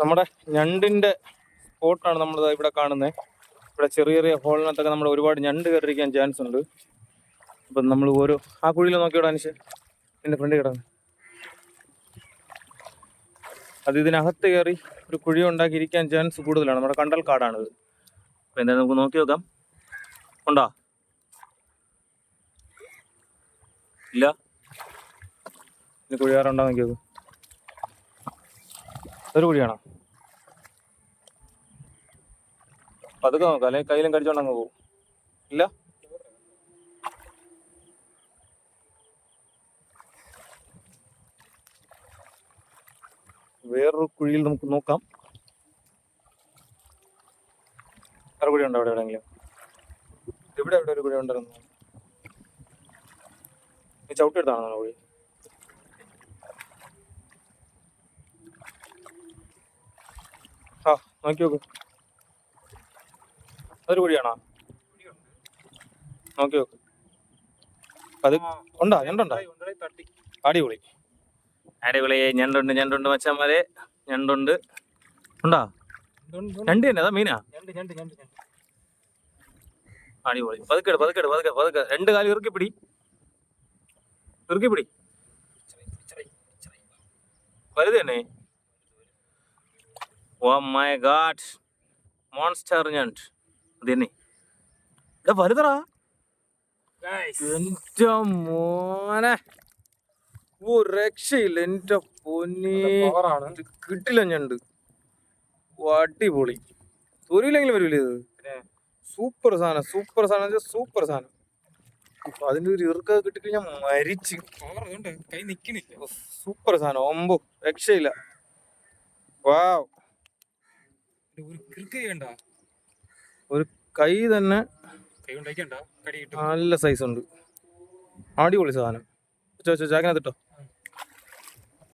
നമ്മുടെ ഞണ്ടിന്റെ സ്പോട്ടാണ് നമ്മൾ ഇവിടെ കാണുന്നത് ഇവിടെ ചെറിയ ചെറിയ ഹോളിനകത്തൊക്കെ നമ്മൾ ഒരുപാട് ഞണ്ട് കയറിയിരിക്കാൻ ചാൻസ് ഉണ്ട്. അപ്പം നമ്മൾ ഓരോ ആ കുഴിയിൽ നോക്കിയോടാ അനുഷ്? എന്റെ ഫ്രണ്ട് കിടന്ന്. അത് ഇതിനകത്ത് കയറി ഒരു കുഴി ഉണ്ടാക്കിയിരിക്കാൻ ചാൻസ് കൂടുതലാണ്. നമ്മുടെ കണ്ടൽ കാടാണിത്. അപ്പം എന്തായാലും നമുക്ക് നോക്കി നോക്കാം. ഉണ്ടോ? ഇല്ല? ഇനി കുഴി വേറെ ഉണ്ടോ നോക്കി നോക്ക്. ഒരു കുഴിയാണോ പതുക്കെ നോക്കാം അല്ലെങ്കിൽ കയ്യിലും കടിച്ചോണ്ട് അങ്ങ് പോകും. ഇല്ല? വേറൊരു കുഴിയിൽ നമുക്ക് നോക്കാം. വേറെ കുഴി ഉണ്ടോ അവിടെ എവിടെയെങ്കിലും? ഇവിടെ എവിടെ ഒരു കുഴി ഉണ്ടായിരുന്നു ചവിട്ടി എടുത്താണോ കുഴി? ആ നോക്കി നോക്ക്. അതൊരു കുഴിയാണോ? നോക്കി നോക്ക്. അത് ഉണ്ടാ? ഞണ്ടുണ്ടോ? അടിപൊളി. അടിപൊളി. ഞണ്ടുണ്ട് ഞണ്ടുണ്ട് മച്ചന്മാരെ. ഞണ്ടുണ്ട്. ഉണ്ടോ? ഞണ്ട് തന്നെ അതാ മീനാ. അടിപൊളി. പതുക്കെട് പതുക്കെട് പതുക്കെ പതുക്കെ രണ്ട് കാലം ഇറുക്കി പിടി ഇറുക്കി പിടി വലുത് തന്നെ. ഓ മൈ ഗാഡ് മോൺസ്റ്റർ ഞാൻ. അത് തന്നെ ഇതാ എന്റെ മോനെ. ഓ രക്ഷയില്ല. എന്റെ പൊന്നി. കിട്ടില്ല ഞണ്ട്. അടിപൊളി. തൊരിയില്ലെങ്കിലും വരൂലേ ഇത്? സൂപ്പർ സാധനം സൂപ്പർ സാധനം സൂപ്പർ സാധനം. അതിന്റെ ഒരു ഇറുക്ക കിട്ടിക്കഴിഞ്ഞാൽ മരിച്ച്. കൈ നിക്കണില്ല. സൂപ്പർ സാധനം. ഒമ്പോ രക്ഷയില്ല. വാവ് ഒരു ചെയ്യണ്ട ഒരു കൈ തന്നെ നല്ല സൈസ് ഉണ്ട്. അടിപൊളി സാധനം. ചോ ചോ ചാക്കിനകത്തിട്ടോ?